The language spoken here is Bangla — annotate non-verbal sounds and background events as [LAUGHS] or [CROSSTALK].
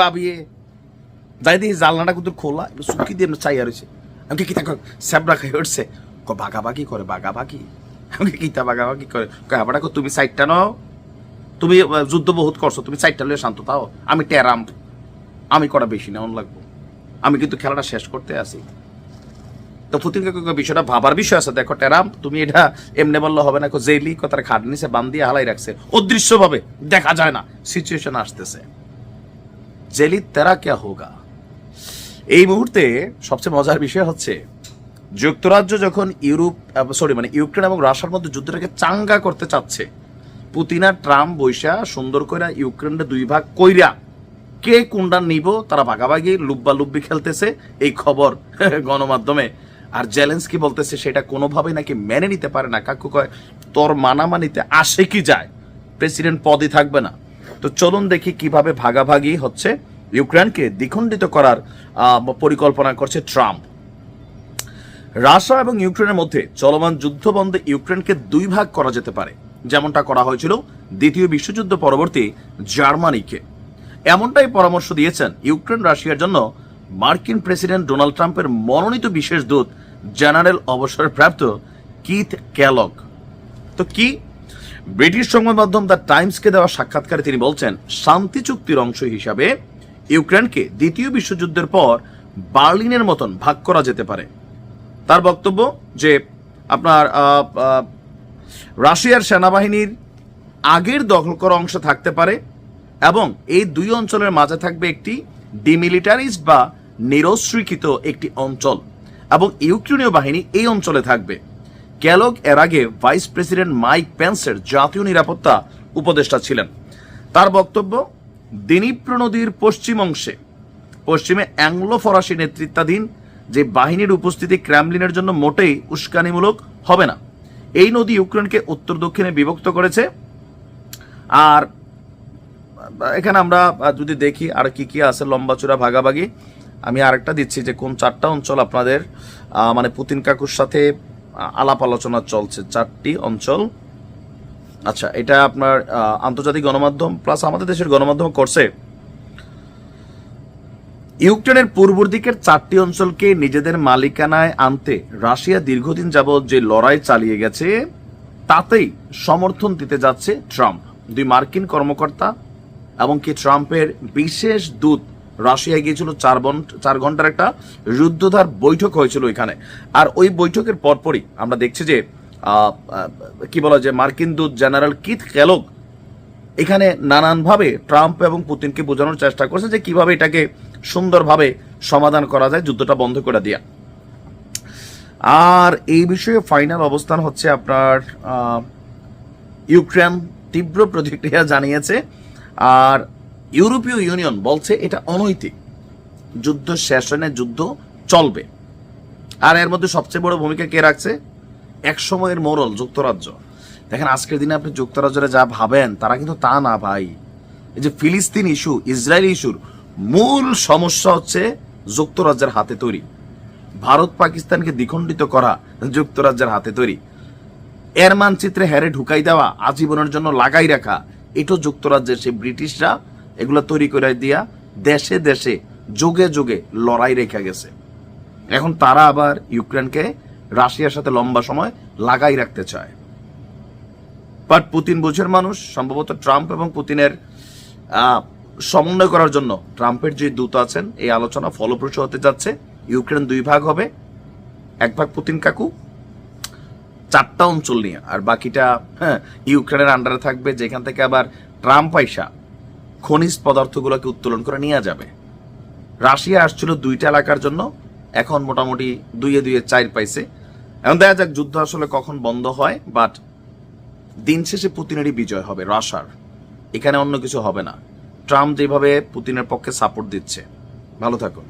বাবিয়ে যাই দেখি জানলাটা কিন্তু খোলা সুকি দিয়ে চাই আর হয়েছে আমাকে কিতা স্যাবরা খাই উঠছে। ক বাগাবাগি করে বাগাবাগি আমাকে কিতা বাগাবাগি করে আবার তুমি সাইডটা নাও। তুমি যুদ্ধ বহুত করছ, তুমি সাইডটা লয়ে শান্ত তাও আমি টেরাম আমি করা বেশি নেওয়ান লাগবো। আমি কিন্তু খেলাটা শেষ করতে আসি তো পুতিন কাকু বিষয়টা ভাবার বিষয় আছে। দেখো টেরাম তুমি এটা এমনি বললে হবে না। জেলি কথার খাট নিচে বান দিয়ে হালাই রাখছে। অদৃশ্যভাবে দেখা যায় না সিচুয়েশন আসতেছে। জেলি তেরা কে হোগা। এই মুহূর্তে সবচেয়ে মজার বিষয় হচ্ছে, যুক্তরাজ্য যখন ইউরোপ সরি মানে ইউক্রেন এবং রাশিয়ার মধ্যে যুদ্ধটাকে চাঙ্গা করতে চাচ্ছে, পুতিন ট্রাম্প বৈশা সুন্দর করে ইউক্রেনটা দুই ভাগ কইরা কে কোনটা নিব, তারা ভাগাভাগি লুব্বা লুব্বি খেলতেছে, এই খবর [LAUGHS] গণমাধ্যমে। আর জেলেন্সকি বলতেছে সেটা কোনোভাবেই নাকি মেনে নিতে পারে না। কাকু কয়, তোর মানামানিতে আসে কি যায়? প্রেসিডেন্ট পদই থাকবে না। তো চলুন দেখি কীভাবে ভাগাভাগি হচ্ছে ইউক্রেনকে দ্বিখণ্ডিত করার পরিকল্পনা করছে ট্রাম্প। রাশিয়া এবং ইউক্রেনের মধ্যে চলমান যুদ্ধ বন্ধে ইউক্রেনকে দুই ভাগ করা যেতে পারে। যেমনটা করা হয়েছিল দ্বিতীয় বিশ্বযুদ্ধ পরবর্তী জার্মানিকে। এমনটাই পরামর্শ দিয়েছেন ইউক্রেন রাশিয়ার জন্য মার্কিন প্রেসিডেন্ট ডোনাল্ড ট্রাম্পের মনোনীত বিশেষ দূত, জেনারেল অবসরপ্রাপ্ত কিথ ক্যালক তো কি ব্রিটিশ সংবাদ মাধ্যম দ্য টাইমসকে দেওয়া সাক্ষাৎকারে তিনি বলছেন, শান্তি চুক্তির অংশ হিসাবে ইউক্রেনকে দ্বিতীয় বিশ্বযুদ্ধের পর বার্লিনের মতন ভাগ করা যেতে পারে। তার বক্তব্য যে আপনার রাশিয়ার সেনাবাহিনীর আগের দখল করা অংশ থাকতে পারে এবং এই দুই অঞ্চলের মাঝে থাকবে একটি ডিমিলিটারিজ বা নিরস্ত্রীকৃত একটি অঞ্চল এবং ইউক্রেনীয় বাহিনী এই অঞ্চলে থাকবে। ক্যালগ এর আগে ভাইস প্রেসিডেন্ট মাইক পেন্সের জাতীয় নিরাপত্তা উপদেষ্টা ছিলেন। তার বক্তব্য, দিনীপ্র নদীর পশ্চিম অংশে, পশ্চিমে অ্যাংলো ফরাসি নেতৃত্বাধীন যে বাহিনীর উপস্থিতি ক্র্যামলিনের জন্য মোটেই উস্কানিমূলক হবে না। এই নদী ইউক্রেনকে উত্তর দক্ষিণে বিভক্ত করেছে। আর, এখানে আমরা যদি দেখি আর কি কি আছে লম্বা চূড়া ভাগাভাগি, আমি আরেকটা দিচ্ছি যে কোন চারটা অঞ্চল আপনাদের মানে পুতিন কাকুর সাথে আলাপ আলোচনা চলছে চারটি অঞ্চল। আচ্ছা এটা আপনার আন্তর্জাতিক গণমাধ্যম প্লাস আমাদের দেশের গণমাধ্যম করছে। ইউক্রেনের পূর্ব দিকের চারটি অঞ্চলকে নিজেদের মালিকানায় আনতে রাশিয়া দীর্ঘদিন যাবৎ যে লড়াই চালিয়ে গেছে, তাতেই সমর্থন দিতে যাচ্ছে ট্রাম্প। দুই মার্কিন কর্মকর্তা এবং কি ট্রাম্পের বিশেষ দূত রাশিয়ায় গিয়েছিল চার চার ঘণ্টার একটা রুদ্ধধার বৈঠক হয়েছিল এখানে আর ওই বৈঠকের পরপরই আমরা দেখছি যে কি বলা যায়, মার্কিন দূত জেনারেল কিথ ক্যালক এখানে নানানভাবে ট্রাম্প এবং পুতিনকে বোঝানোর চেষ্টা করছে যে কীভাবে এটাকে সুন্দরভাবে সমাধান করা যায় যুদ্ধটা বন্ধ করে দেয়া। আর এই বিষয়ে ফাইনাল অবস্থান হচ্ছে আপনার ইউক্রেন তীব্র প্রতিক্রিয়া জানিয়েছে। আর ইউরোপীয় ইউনিয়ন বলছে এটা অনৈতিক। যুদ্ধ শেষ হয় না, যুদ্ধ চলবে। আর এর মধ্যে সবচেয়ে বড় ভূমিকা কে রাখছে? এক সময়ের মোড়ল যুক্তরাজ্য। দেখেন, আজকের দিনে আপনি যুক্তরাজ্যের যা ভাবেন, তারা কিন্তু তা না ভাই। এই যে ফিলিস্তিন ইস্যু, ইসরায়েল ইস্যুর মূল সমস্যা হচ্ছে যুক্তরাজ্যের হাতে তৈরি। ভারত পাকিস্তানকে দ্বিখণ্ডিত করা যুক্তরাজ্যের হাতে তৈরি। এর মানচিত্রে হ্যারে ঢুকাই দেওয়া, আজীবনের জন্য লাগাই রাখা, এটাও যুক্তরাজ্যের সেই ব্রিটিশরা এগুলো তৈরি করে দিয়া দেশে দেশে, যুগে যুগে লড়াই রেখে গেছে। এখন তারা আবার ইউক্রেনকে রাশিয়ার সাথে লম্বা সময় লাগাই রাখতে চায়। বাট পুতিন বুঝের মানুষ, সম্ভবত ট্রাম্প এবং পুতিনের সমন্বয় করার জন্য ট্রাম্পের যে দূত আছেন, এই আলোচনা ফলপ্রসূ হতে যাচ্ছে। ইউক্রেন দুই ভাগ হবে, এক ভাগ পুতিন কাকু, চারটা অঞ্চল নিয়ে। আর বাকিটা হ্যাঁ ইউক্রেনের আন্ডারে থাকবে, যেখান থেকে আবার ট্রাম্প পয়সা খনিজ পদার্থগুলোকে উত্তোলন করে নিয়ে যাবে। রাশিয়া আসছিল দুইটা এলাকার জন্য, এখন মোটামুটি দুইয়ে দুইয়ে চার পাইছে। এখন দেখা যাক যুদ্ধ আসলে কখন বন্ধ হয় বাট দিন শেষে পুতিনেরই বিজয় হবে, রাশার। এখানে অন্য কিছু হবে না। ট্রাম্প যেভাবে পুতিনের পক্ষে সাপোর্ট দিচ্ছে। ভালো থাকুন।